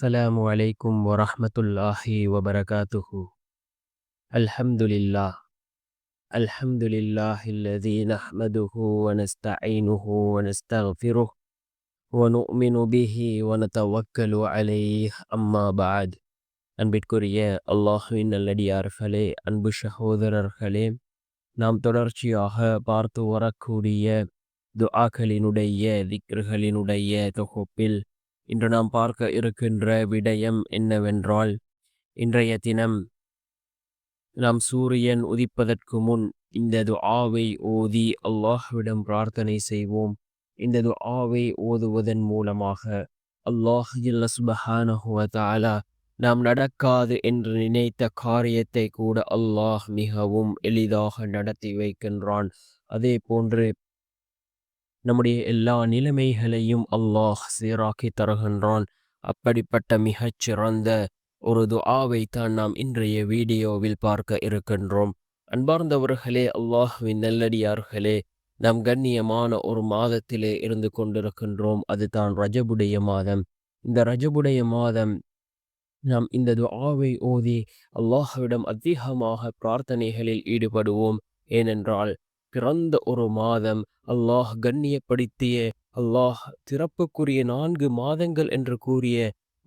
السلام عليكم ورحمة الله وبركاته الحمد لله الحمد لله الذي نحمده ونستعينه ونستغفره ونؤمن به ونتوكل عليه أما بعد அன்பிற்குரிய அல்லாஹுவின் நல்லடியார்களே அன்பு சகோதரர்களே நாம் தொடர்ச்சியாக பார்த்து வரக்கூடிய துஆக்களினுடைய திக்ருகளினுடைய தொகுப்பில் இன்று நாம் பார்க்க இருக்கின்ற விடயம் என்னவென்றால் இன்றைய தினம் நாம் சூரியன் உதிப்பதற்கு முன் இந்த துஆவை ஓதி அல்லாஹ்விடம் பிரார்த்தனை செய்வோம். இந்த துஆவை ஓதுவதன் மூலமாக அல்லாஹ் சுபஹானஹுவதாலா நாம் நடக்காது என்று நினைத்த காரியத்தை கூட அல்லாஹ் மிகவும் எளிதாக நடத்தி வைக்கின்றான். அதே போன்று நம்முடைய எல்லா நிலைமைகளையும் அல்லாஹ் சீராக்கி தருகின்றான். அப்படிப்பட்ட மிகச் சிறந்த ஒரு துஆவை தான் நாம் இன்றைய வீடியோவில் பார்க்க இருக்கின்றோம். அன்பார்ந்தவர்களே அல்லாஹுவின் நல்லடியார்களே நாம் கண்ணியமான ஒரு மாதத்திலே இருந்து கொண்டிருக்கின்றோம். அது தான் ரஜபுடைய மாதம். இந்த ரஜபுடைய மாதம் நாம் இந்த துஆவை ஓதி அல்லாஹ்விடம் அதிகமாக பிரார்த்தனைகளில் ஈடுபடுவோம். ஏனென்றால் பிறந்த ஒரு மாதம் அல்லாஹ் கண்ணியப்படுத்திய அல்லாஹ் திறப்புக்குரிய நான்கு மாதங்கள் என்று கூறிய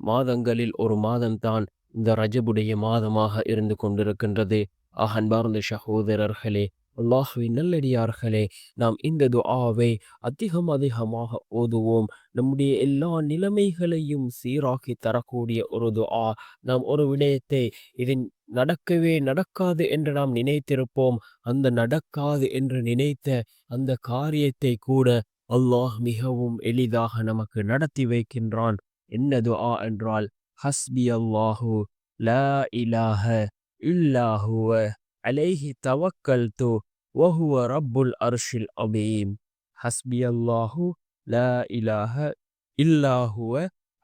மாதங்களில் ஒரு மாதம்தான் இந்த ரஜபுடைய மாதமாக இருந்து கொண்டிருக்கின்றது. அகன்பார்ந்த சகோதரர்களே அல்லாஹுவின் நல்லடியார்களே நாம் இந்த துஆவை அதிகம் அதிகமாக ஓதுவோம். நம்முடைய எல்லா நிலைமைகளையும் சீராக்கி தரக்கூடிய ஒரு துஆ நாம் ஒரு விடயத்தை இதன் நடக்கவே நடக்காது என்று நாம் நினைத்திருப்போம். அந்த நடக்காது என்று நினைத்த அந்த காரியத்தை கூட அல்லாஹ் மிகவும் எளிதாக நமக்கு நடத்தி வைக்கின்றான். என்ன துஆ என்றால் ஹஸ்பி அல்லாஹு லா இலாஹ இல்லாஹுவ. அலைஹி தவக்கல்து வஹுவ ரப்புல் அர்ஷில் அபீம் ஹஸ்பி அல்லாஹு ல இலாஹ இல்லாஹுவ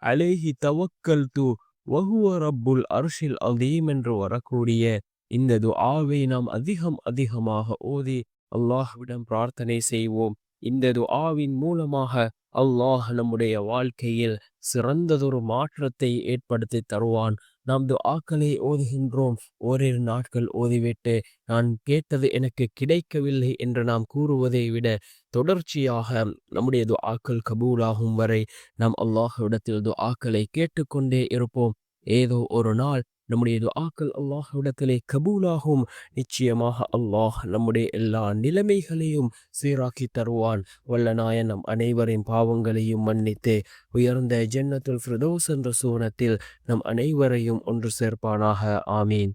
அலைஹி தவக்கல் து வஹுவ ரப்புல் அர்ஷில் அதீம் என்று வரக்கூடிய இந்த துஆவை நாம் அதிகம் அதிகமாக ஓதி அல்லாஹ்விடம் பிரார்த்தனை செய்வோம். இந்த துஆவின் மூலமாக அல்லாஹ் நம்முடைய வாழ்க்கையில் சிறந்ததொரு மாற்றத்தை ஏற்படுத்தி தருவான். நாம் துஆக்களை ஓதுகின்றோம். ஓரிரு நாட்கள் ஓதிவிட்டு நான் கேட்டது எனக்கு கிடைக்கவில்லை என்று நாம் கூறுவதை விட தொடர்ச்சியாக நம்முடைய துஆக்கள் கபூலாகும் வரை நாம் அல்லாஹ்விடத்தில் துஆக்களை கேட்டுக்கொண்டே இருப்போம். ஏதோ ஒரு நாள் நம்முடைய துஆக்கள் அல்லாஹ்விடத்திலே கபூலாகும். நிச்சயமாக அல்லாஹ் நம்முடைய எல்லா நிலைமைகளையும் சீராக்கி தருவான். வல்ல நாயன் நம் அனைவரின் பாவங்களையும் மன்னித்து உயர்ந்த ஜன்னத்துல் ஃபிரதோஸ் என்ற சூனத்தில் நம் அனைவரையும் ஒன்று சேர்ப்பானாக. ஆமீன்.